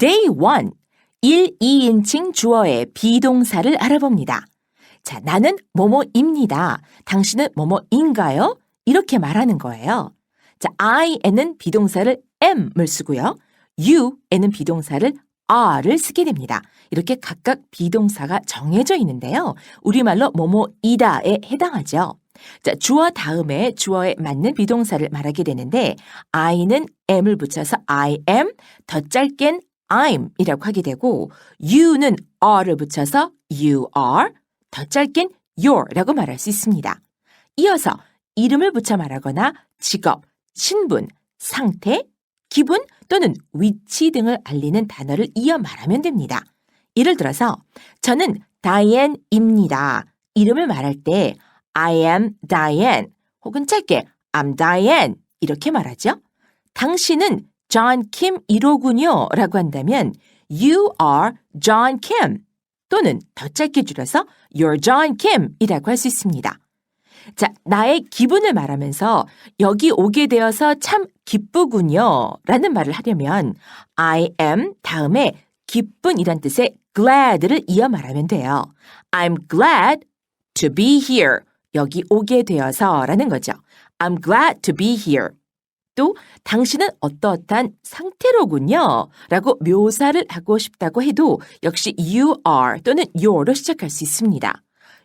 Day 1. 1, 2인칭 주어의 비동사를 알아봅니다. 자, 나는 뭐뭐입니다. 당신은 뭐뭐인가요? 이렇게 말하는 거예요. 자, I에는 비동사를 am을 쓰고요. you에는 비동사를 are를 쓰게 됩니다. 이렇게 각각 비동사가 정해져 있는데요. 우리말로 뭐뭐이다에 해당하죠. 자, 주어 다음에 주어에 맞는 비동사를 말하게 되는데 I는 am을 붙여서 I am, 더 짧겐 I'm 이라고 하게 되고 you는 are를 붙여서 you are, 더 짧겐 your라고 말할 수 있습니다. 이어서 이름을 붙여 말하거나 직업, 신분, 상태, 기분 또는 위치 등을 알리는 단어를 이어 말하면 됩니다. 예를 들어서 저는 다이앤입니다. 이름을 말할 때 I am Diane 혹은 짧게 I'm Diane 이렇게 말하죠. 당신은 John Kim 1호군요 라고 한다면 You are John Kim 또는 더 짧게 줄여서 You're John Kim 이라고 할 수 있습니다. 자, 나의 기분을 말하면서 여기 오게 되어서 참 기쁘군요 라는 말을 하려면 I am 다음에 기쁜이란 뜻의 glad를 이어 말하면 돼요. I'm glad to be here. 여기 오게 되어서 라는 거죠. I'm glad to be here. 또 당신은 어떠어떠한 상태로군요. 라고 묘사를 하고 싶다고 해도 역시 you are 또는 your로 시작할 수 있습니다.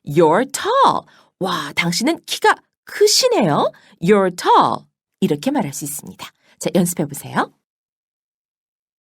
You're tall. 와, 당신은 키가 크시네요. You're tall. 이렇게 말할 수 있습니다. 자, 연습해 보세요.